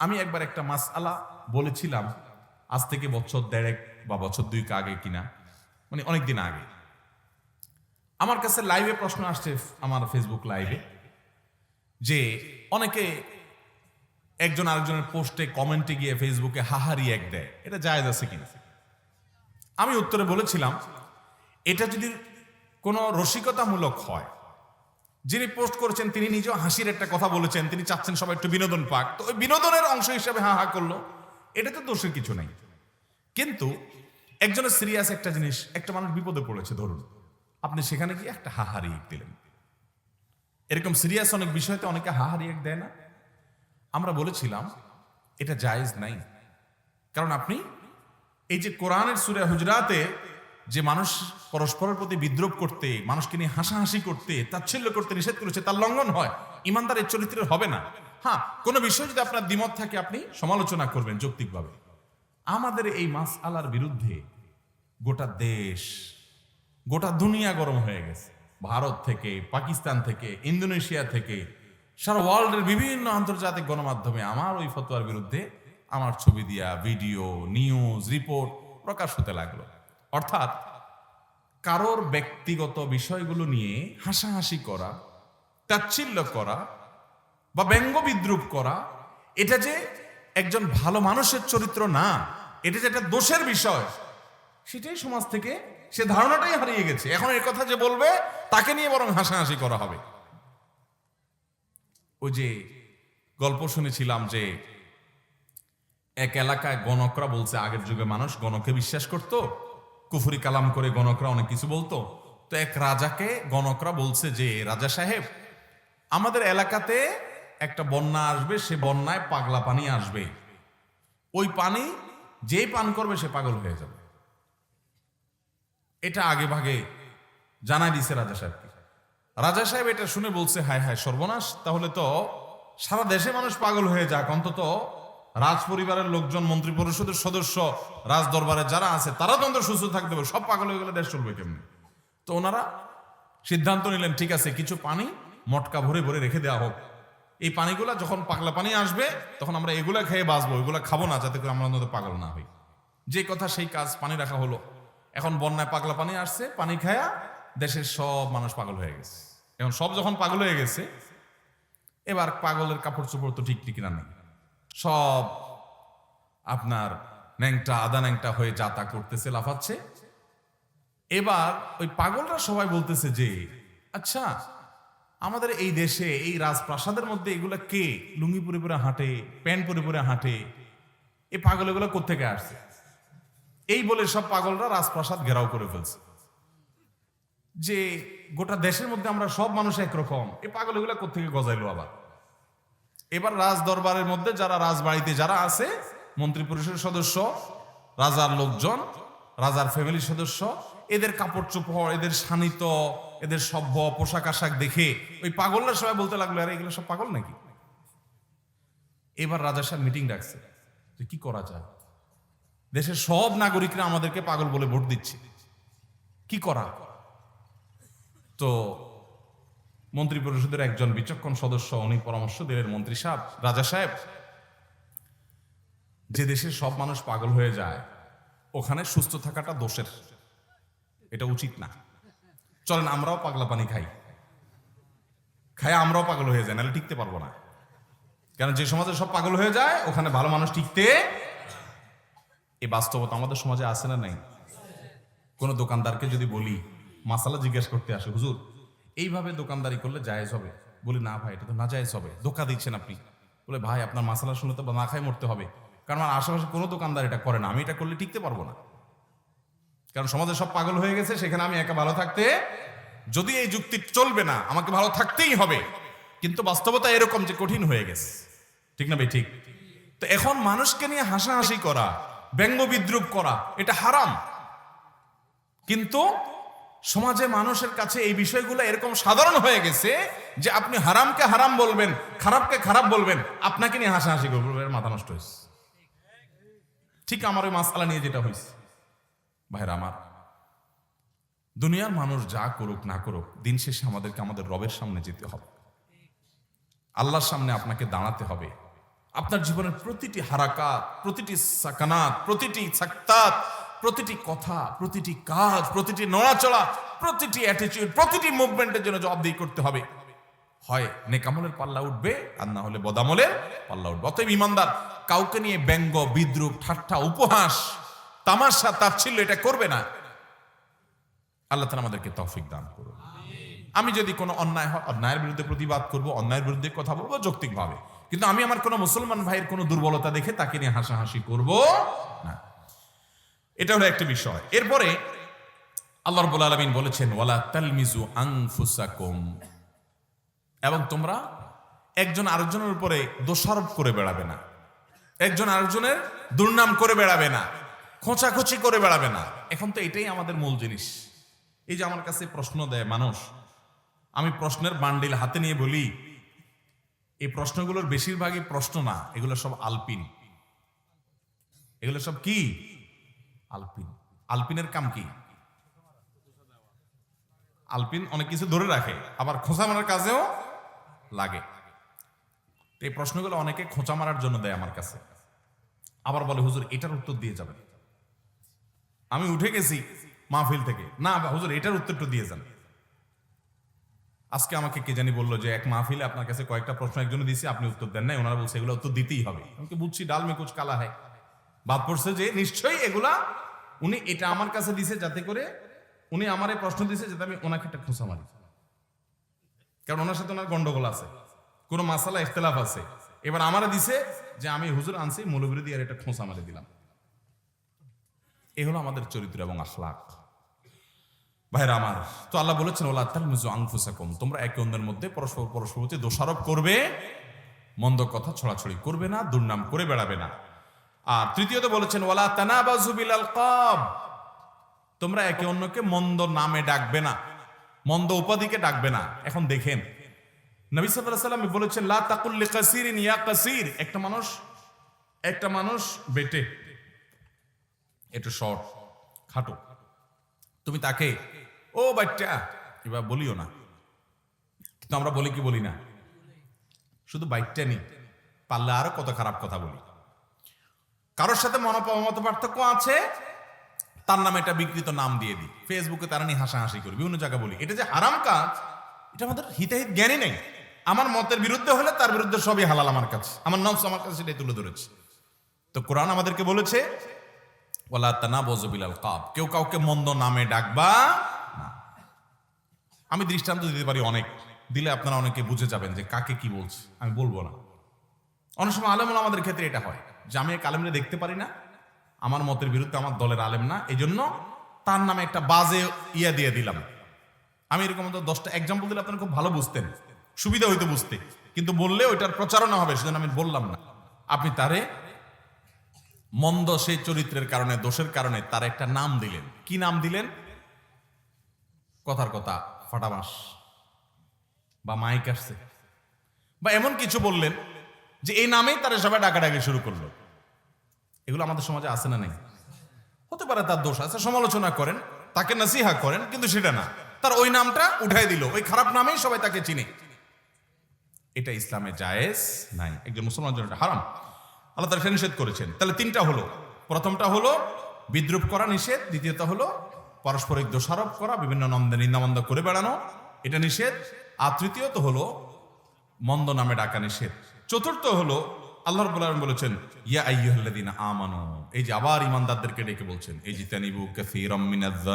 আমি একবার একটা মাস আলা বলেছিলাম, আজ থেকে বছর দেড়েক বা বছর দুইক আগে কিনা মানে অনেক দিন আগে। আমার কাছে লাইভে প্রশ্ন আসছে আমার ফেসবুক লাইভে যে অনেকে একজন আরেকজনের পোস্টে, কমেন্টে গিয়ে ফেসবুকে হাহারি এক দেয়, এটা জায়েজ আছে কিনা? আমি উত্তরে বলেছিলাম, এটা যদি কোনো রসিকতামূলক হয় যিনি পোস্ট করেছেন, তিনি নিজেও হাসির একটা কথা বলেছেন, তিনি চাচ্ছেন সবাই একটু বিনোদন পাক। তো ওই বিনোদনের অংশ হিসাবে হা হা করল। এটা তো দোষের কিছু নাই। কিন্তু একজনের সিরিয়াস একটা জিনিস, একটা মানুষ বিপদে পড়েছে, ধরুন। আপনি সেখানে গিয়ে একটা হাহারি এক দিলেন। এরকম সিরিয়াস অনেক বিষয়তে অনেকে হাহারি এক দেয় না। আমরা বলেছিলাম, এটা জায়েজ নাই। কারণ আপনি এই যে কোরআনের সুরে হুজরাতে যে মানুষ পরস্পরের প্রতি বিদ্রোপ করতে, মানুষকে নিয়ে হাসাহাসি করতে তাচ্ছিল্য করতে নিষেধ করেছে, তার লঙ্ঘন হয় ইমানদারের চরিত্রের হবে না। হ্যাঁ কোনো বিষয় যদি আপনার দ্বিমত থাকে, আপনি সমালোচনা করবেন যৌক্তিকভাবে। আমাদের এই মাস আলার বিরুদ্ধে গোটা দেশ, গোটা দুনিয়া গরম হয়ে গেছে। ভারত থেকে, পাকিস্তান থেকে, ইন্দোনেশিয়া থেকে, সারা ওয়ার্ল্ডের বিভিন্ন আন্তর্জাতিক গণমাধ্যমে আমার ওই ফতোয়ার বিরুদ্ধে আমার ছবি দিয়া ভিডিও, নিউজ, রিপোর্ট প্রকাশ হতে লাগল। অর্থাৎ কারোর ব্যক্তিগত বিষয়গুলো নিয়ে হাসাহাসি করা, তাচ্ছিল্য করা বা ব্যঙ্গ বিদ্রুপ করা, এটা যে একজন ভালো মানুষের চরিত্র না, এটা যে একটা দোষের বিষয়, সেটাই সমাজ থেকে সে ধারণাটাই হারিয়ে গেছে। এখন এর কথা যে বলবে, তাকে নিয়ে বরং হাসাহাসি করা হবে। ওই যে গল্প শুনেছিলাম যে এক এলাকায় গণকরা বলছে, আগের যুগে মানুষ গণকে বিশ্বাস করত কুফুরি কালাম করে গণকরা অনেক কিছু বলতো। তো এক রাজাকে গণকরা বলছে যে, রাজা সাহেব, আমাদের এলাকাতে একটা বন্যা আসবে, সে বন্যায় পাগলা পানি আসবে। ওই পানি যেই পান করবে, সে পাগল হয়ে যাবে। এটা আগে ভাগে জানাই দিছে রাজা সাহেবকে। রাজা সাহেব এটা শুনে বলছে, হায় হায়, সর্বনাশ। তাহলে তো সারা দেশে মানুষ পাগল হয়ে যাক, অন্তত রাজ পরিবারের লোকজন, মন্ত্রী পরিষদের সদস্য রাজ দরবারে যারা আছে, তারা তো সুস্থ থাকতে হবে সব পাগল হয়ে গেলে দেশ চলবে কেমনি? তো ওনারা সিদ্ধান্ত নিলেন, ঠিক আছে, কিছু পানি মটকা ভরে ভরে রেখে দেওয়া হোক। এই পানিগুলা যখন পাগলা পানি আসবে, তখন আমরা এগুলা খেয়ে বাঁচবো, এগুলা খাব না, যাতে করে আমরা অন্তত পাগল না হই। যে কথা সেই কাজ পানি রাখা হলো। এখন বন্যায় পাগলা পানি আসছে, পানি খায়া দেশের সব মানুষ পাগল হয়ে গেছে। এখন সব যখন পাগল হয়ে গেছে, এবার পাগলের কাপড় চোপড় তো ঠিক ঠিক না নেই। সব আপনার ন্যাংটা আদা ন্যাংটা হয়ে যাতা করতেছে, লাফাচ্ছে। এবার ওই পাগলরা সবাই বলতেছে যে আচ্ছা আমাদের এই দেশে, এই রাজপ্রাসাদের মধ্যে এগুলা কে? লুঙ্গি পরে পরে হাঁটে, প্যান্ট পরে পরে হাঁটে এই পাগল এগুলো কোথেকে আসছে? এই বলে সব পাগলরা রাজপ্রাসাদ ঘেরাও করে ফেলছে। যে গোটা দেশের মধ্যে আমরা সব মানুষ একরকম এই পাগল এগুলো কোথেকে গজাইলো আবার? এবার রাজ দরবারের মধ্যে যারা রাজবাড়িতে যারা আছে, মন্ত্রী পরিষদের সদস্য, রাজার লোকজন, রাজার ফ্যামিলির সদস্য, এদের কাপড় চোপড় এদের শানিত, এদের সভ্য পোশাক আশাক দেখে ওই পাগলরা সবাই বলতে লাগল, আরে, এগুলো সব পাগল নাকি? এবার রাজার সাহেব মিটিং ডাকছে, যে কি করা যায়? দেশের সব নাগরিকরা আমাদেরকে পাগল বলে ভোট দিচ্ছে। কি করা? তো মন্ত্রী পরিষদের একজন বিচক্ষণ সদস্য, উনি পরামর্শ দিলেন, মন্ত্রী সাহেব, রাজা সাহেব, যে দেশের সব মানুষ পাগল হয়ে যায়, ওখানে সুস্থ থাকাটা দোষের। এটা উচিত না। চলেন, আমরাও পাগলা পানি খাই। খাই, আমরাও পাগল হয়ে যাই নাহলে টিকতে পারব না। কারণ যে সমাজে সব পাগল হয়ে যায়, ওখানে ভালো মানুষ টিকতে এই বাস্তবতা আমাদের সমাজে আছে না নাই? কোনো দোকানদারকে যদি বলি, মাসালা জিজ্ঞেস করতে আসে, হুজুর এইভাবে দোকানদারি করলে জায়েজ হবে। বলি, না ভাই, এটা তো না জায়েজ হবে। ধোকা দিচ্ছেন আপনি। বলে, ভাই, আপনার মাসালা শুনে তো না খাই মরতে হবে। কারণ আমার আশেপাশে কোনো দোকানদার এটা করে না। আমি এটা করলে টিকতে পারব না। কারণ সমাজে সব পাগল হয়ে গেছে, সেখানে আমি একা ভালো থাকতে, যদি এই যুক্তি চলবে না, আমাকে ভালো থাকতেই হবে। কিন্তু বাস্তবতা এরকম যে কঠিন হয়ে গেছে। ঠিক না ভাই? ঠিক। তো এখন মানুষকে নিয়ে হাসাহাসি করা, ব্যঙ্গ বিদ্রুপ করা, এটা হারাম। কিন্তু সমাজে মানুষের কাছে এই বিষয়গুলো এরকম সাধারণ হয়ে গেছে যে আপনি হারামকে হারাম বলবেন, খারাপকে খারাপ বলবেন, আপনাকে নিয়ে হাসাহাসি করবেন মাথা নষ্ট হয়েছে। ঠিক আমার ওই মাসালা নিয়ে যেটা হয়েছে। ভাইরা আমার, দুনিয়ার মানুষ যা করুক না করুক, দিন শেষে আমাদেরকে আমাদের রবের সামনে যেতে হবে। আল্লাহর সামনে আপনাকে দাঁড়াতে হবে। আপনার জীবনের প্রতিটি হারাকাত, প্রতিটি সাকানাত, প্রতিটি সাক্তাত প্রতিটি কথা, প্রতিটি কাজ, প্রতিটি নড়াচড়া, প্রতিটি অ্যাটিটিউড প্রতিটি মুভমেন্টের জন্য জবাবদিহি করতে হবে। হয় নেকামলের পাল্লা উঠবে, আর না হলে বদামলের পাল্লা উঠবে। অতএব ইমানদার, কাউকে নিয়ে ব্যঙ্গ, বিদ্রুপ, ঠাট্টা, উপহাস, তামাশা, তাচ্ছিল্য এটা করবে না। আল্লাহ তালা আমাদেরকে তৌফিক দান করুন। আমি যদি কোনো অন্যায় হয়, অন্যায়ের বিরুদ্ধে প্রতিবাদ করব, অন্যায়ের বিরুদ্ধে কথা বলব যৌক্তিকভাবে। কিন্তু আমি আমার কোনো মুসলমান ভাইয়ের কোনো দুর্বলতা দেখে তাকে নিয়ে হাসাহাসি করব না। এটা হলো একটা বিষয়। এরপরে আল্লাহ রব্বুল আলমিন বলেছেন, ওয়ালা তালমিজু আনফুসাকুম। এবং তোমরা একজন আরেকজনের উপরে দোষারোপ করে বেড়াবে না। একজন আরেকজনের দুর্নাম করে বেড়াবে না, খোঁচাখুচি করে বেড়াবে না। এখন তো এটাই আমাদের মূল জিনিস। এই যে আমার কাছে প্রশ্ন দেয় মানুষ, আমি প্রশ্নের বান্ডিল হাতে নিয়ে বলি, এই প্রশ্নগুলোর বেশিরভাগই প্রশ্ন না, এগুলো সব আলপিন। এগুলো সব কি? আলপিন। আলপিনের কাম কি? আলপিন অনেক কিছু ধরে রাখে, আবার খোঁচা মারার কাজেও লাগে। এই প্রশ্নগুলো অনেকে খোঁচা মারার জন্য দেয় আমার কাছে। আবার বলে, হুজুর, এটার উত্তর দিয়ে যাবেন। আমি উঠে গেছি মাহফিল থেকে। না হুজুর, এটার উত্তরটা দিয়ে যান। আজকে আমাকে কে জানি বলল যে, এক মাহফিলে আপনার কাছে কয়েকটা প্রশ্ন একজনে দিয়েছি, আপনি উত্তর দেন নাই। ওনারা বলছে, এগুলো উত্তর দিতেই হবে। আমাকে বুঝছি ডাল মে কুচ কালা হয় বাদ পড়ছে যে, নিশ্চয়ই এগুলা উনি এটা আমার কাছে দিছে যাতে করে উনি আমার প্রশ্ন দিছে যাতে আমি ওনাকে একটা খোঁচা মারি। কারণ ওনার সাথে ওনার গন্ডগোল আছে, কোনো মাসালা, ইখতলাফ আছে। এবার আমারে দিছে যে, আমি হুজুর আনছি মৌলবীর দিয়ে আর একটা খোঁচা মারি দিলাম। এ হলো আমাদের চরিত্র এবং আখলাক। ভাইরা আমার, তো আল্লাহ বলেছেন, ওলা তালমিজু আনফুসাকুম। তোমরা একে অন্যের মধ্যে পরস্পর পরস্পর প্রতি দোষারোপ করবে, মন্দ কথা ছড়াছড়ি করবে না, দুর্নাম করে বেড়াবে না। আর তৃতীয়ত বলেছেন, ওয়ালা তানাবাজু বিল আলকাব তোমরা একে অন্যকে মন্দ নামে ডাকবে না, মন্দ উপাধিকে ডাকবে না। এখন দেখেন, নবী সাল্লাল্লাহু সাল্লাম বলেছেন, লা তাকুল লিকাসিরিন ইয়া কাসির। একটা মানুষ একটা মানুষ বেটে, একটু শর্ট, খাটো। তুমি তাকে, ও বাচ্চা, এবার বলিও না। কিন্তু আমরা বলি কি বলি না? শুধু বাইকটা নি পারলে আরও কত খারাপ কথা বলি। কারোর সাথে মনোমত পার্থক্য আছে? তার নামে একটা বিকৃত নাম দিয়ে দিই। ফেসবুকে তারা নিয়ে হাসাহাসি করি। বিভিন্ন জায়গায় বলি, এটা যে হারাম কাজ, এটা আমাদের হিতাহিত জ্ঞানই নেই। আমার মতের বিরুদ্ধে হলে তার বিরুদ্ধে সবই হালাল আমার কাছে। আমার নফস আমার কাছে সেটাই তুলে ধরেছে। তো কোরআন আমাদেরকে বলেছে ওলা তানা কেউ কাউকে মন্দ নামে ডাকবা আমি দৃষ্টান্ত দিতে পারি অনেক। দিলে আপনারা অনেকে বুঝে যাবেন যে কাকে কি বলছে। আমি বলব না। অনেক সময় আলেমুল আমাদের ক্ষেত্রে এটা হয়। যে আমি এক আলেমরে দেখতে পারি না। আমার মতের বিরুদ্ধে আমার দলের আলেম না। এই জন্য তার নামে একটা বাজে ইয়া দিয়ে দিলাম। আমি এরকম তো দশটা এক্সাম্পল দিলে আপনারা খুব ভালো বুঝতেন। সুবিধা হইতো বুঝতে। কিন্তু বললে ওইটার প্রচারণা হবে, সেজন্য আমি বললাম না। আপনি তারে মন্দ সেই চরিত্রের কারণে, দোষের কারণে তার একটা নাম দিলেন। কি নাম দিলেন? কথার কথা, ফাটাবাস। বা মাইক আসছে। বা এমন কিছু বললেন যে এই নামেই তারা সবাই ডাকাডাকি শুরু করল। এগুলো আমাদের সমাজে আছে না নেই? হতে পারে তার দোষ আছে, সমালোচনা করেন, তাকে নাসিহা করেন, কিন্তু সেটা না। তার ওই নামটা উঠাই দিল, ওই খারাপ নামেই সবাই তাকে চিনে। এটা ইসলামে জায়েজ নাই। একজন মুসলমান জন্য হারাম। আল্লাহ তারা নিষেধ করেছেন। তাহলে তিনটা হলো। প্রথমটা হলো বিদ্রুপ করা নিষেধ দ্বিতীয়ত হলো পারস্পরিক দোষারোপ করা, বিভিন্ন নন্দে নিন্দামন্দ করে বেড়ানো, এটা নিষেধ। আর তৃতীয়ত হলো মন্দ নামে ডাকা নিষেধ। চতুর্থ হলো, আল্লাহ রব্বুল আলামিন বলেছেন, ইয়া আইয়ুহাল্লাযীনা আমানো। এই যে আবার ইমানদারদেরকে ডেকে বলছেন এই যে তানিবু কাসীরাম মিনাজ